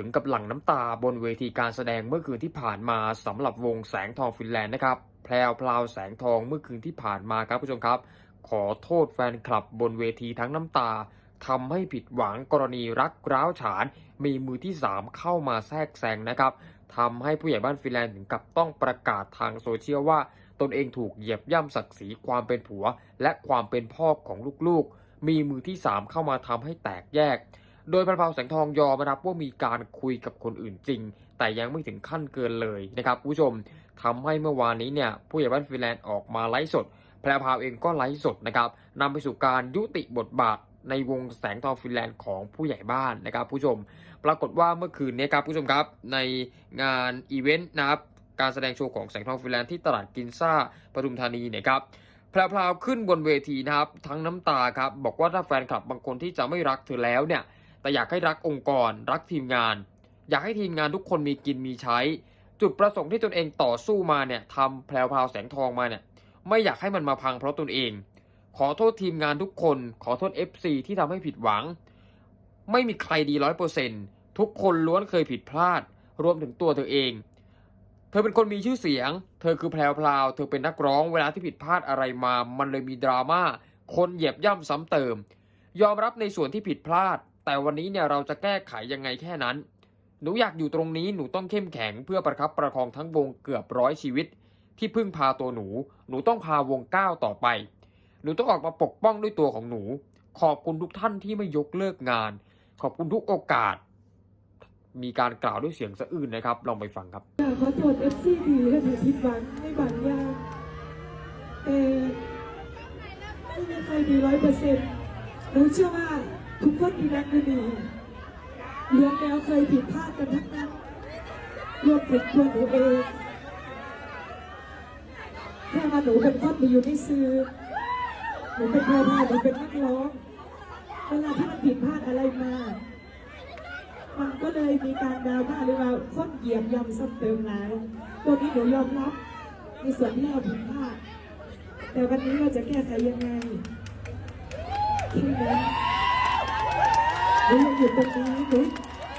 ถึงกับหลั่งน้ำตาบนเวทีการแสดงเมื่อคืนที่ผ่านมาสำหรับวงแสงทองฟินแลนด์นะครับแพรวพลาวแสงทองเมื่อคืนที่ผ่านมาครับผู้ชมครับ ขอโทษแฟนคลับบนเวทีทั้งน้ำตาทำให้ผิดหวังกรณีรักร้าวฉาน มีมือที่ 3 เข้ามาแทรกแซงนะครับทำให้ผู้ใหญ่บ้านฟินแลนด์ถึงกับต้องประกาศทางโซเชียลว่า ตนเองถูกเหยียบย่ำศักดิ์ศรีความเป็นผัว และความเป็นพ่อของลูกๆ มีมือที่ 3 เข้ามาทำให้แตกแยก โดยพระพราวแสงทองยอมรับว่ามีการคุยกับคนอื่นจริง แต่ยังไม่ถึงขั้นเกินเลยนะครับผู้ชมทำให้เมื่อวานนี้เนี่ยผู้ใหญ่บ้านฟินแลนด์ออกมาไลฟ์สดแพรพาวเองก็ไลฟ์สดนะครับนำไปสู่การยุติบทบาทในวงแสงทองฟินแลนด์ของผู้ใหญ่บ้านนะครับผู้ชม ปรากฏว่าเมื่อคืนนี้ครับผู้ชมครับในงานอีเวนต์นะครับการแสดงโชว์ของแสงทองฟินแลนด์ที่ตลาดกินซ่าปทุมธานีนี่ยครับแพรพาวขึ้นบนเวทีนะครับทั้งน้ำตาครับบอกว่าถ้าแฟนคลับบางคนที่จะไม่รักเธอแล้วเนี่ย แต่อยากให้รักองค์กร รักทีมงาน อยากให้ทีมงานทุกคนมีกินมีใช้ จุดประสงค์ที่ตนเองต่อสู้มาเนี่ยทำแพรพาวแสงทองมาเนี่ยไม่อยากให้มันมาพังเพราะตนเอง ขอโทษทีมงานทุกคน ขอโทษ FC ที่ทำให้ผิดหวัง ไม่มีใครดีร้อยเปอร์เซ็นทุกคนล้วนเคยผิดพลาด รวมถึงตัวเธอเอง เธอเป็นคนมีชื่อเสียง เธอคือแพรวพาว เธอเป็นนักร้อง เวลาที่ผิดพลาดอะไรมา มันเลยมีดราม่า คนเหยียบย่ำซ้ำเติม ยอมรับในส่วนที่ผิดพลาด แต่วันนี้เนี่ยเราจะแก้ไขยังไงแค่นั้น หนูอยากอยู่ตรงนี้หนูต้องเข้มแข็งเพื่อประคับประคองทั้งวงเกือบร้อยชีวิต ที่พึ่งพาตัวหนู หนูต้องพาวงก้าวต่อไป หนูต้องออกมาปกป้องด้วยตัวของหนู ขอบคุณทุกท่านที่ไม่ยกเลิกงาน ขอบคุณทุกโอกาส มีการกล่าวด้วยเสียงสะอื้นนะครับ ลองไปฟังครับอยากขอโทษเอฟซีดีและที่ผิดหวังในบางอย่างแต่ไม่มีใครดีร้อยเปอร์เซ็นต์หนูเชื่อว่า ทุกคนที่รักหนูดีล้วนแล้วเคยผิดพลาดกันทั้งนั้นรวมถึงตัวหนูเองแค่มาหนูเป็นคนที่อยู่ในสื่อหนูเป็นแพร่พาหนูเป็นนักร้องเวลาที่มันผิดพลาดอะไรมา มันก็เลยมีการดราม่าหรือว่าค้นเหยียบย่ำซ้ำเติมหลายตัวนี้หนูยอมรับในส่วนที่เราผิดพลาดแต่วันนี้เราจะแก้ไขยังไงที่นั้ นหนูยังอยู่ตรงนี้หนู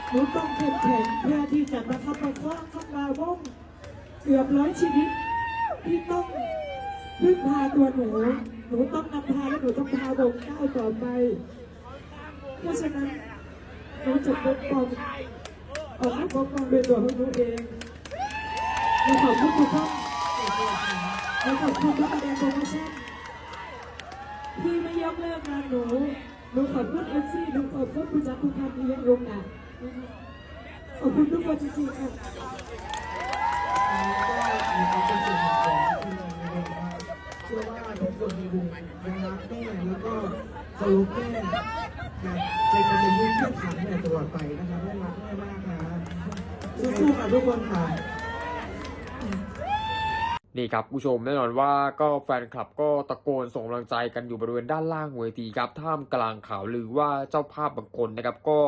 หนูต้องเข้มแข็งเพื่อที่จะมาคับประคองข้ามาวงเกือบร้อยชีวิตที่ต้องพึ่งพาตัวหนู หนูต้องนำพาและหนูต้องพาวงก้าวต่อไป เพราะฉะนั้นหนูจะปกป้องออกมาปกป้องด้วยตัวของหนูเองหนูขอบคุณทุกท่านหนูขอบคุณทุกแสดงโปรโมชั่นที่ไม่ยกเลิกงานหนู หนูขอบคุณเอฟซีหนู ขอบคุณผู้จัดทุกท่านที่ยังยงอะขอบคุณทุกคนจริงๆค่ะเชื่อว่าทุกคนในวงยังรักแม่แล้วก็เคารพแม่นะเป็นคนที่เข้มแข็งในตลอดไปนะคะแม่รักแม่มากนะสู้ๆค่ะทุกคนค่ะ นี่ครับผู้ชมแน่นอนว่าก็แฟนคลับก็ตะโกนส่งกำลังใจกันอยู่บริเวณด้านล่างเวทีครับท่ามกลางข่าวลือว่าเจ้าภาพบางคนนะครับก็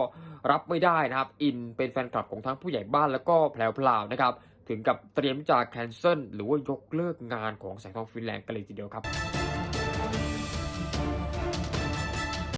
รับไม่ได้นะครับ อินเป็นแฟนคลับของทั้งผู้ใหญ่บ้านแล้วก็แผลวๆนะครับถึงกับเตรียมจะแคนเซิลหรือว่ายกเลิกงานของแสงทองฟินแลนด์กันเลยทีเดียวครับ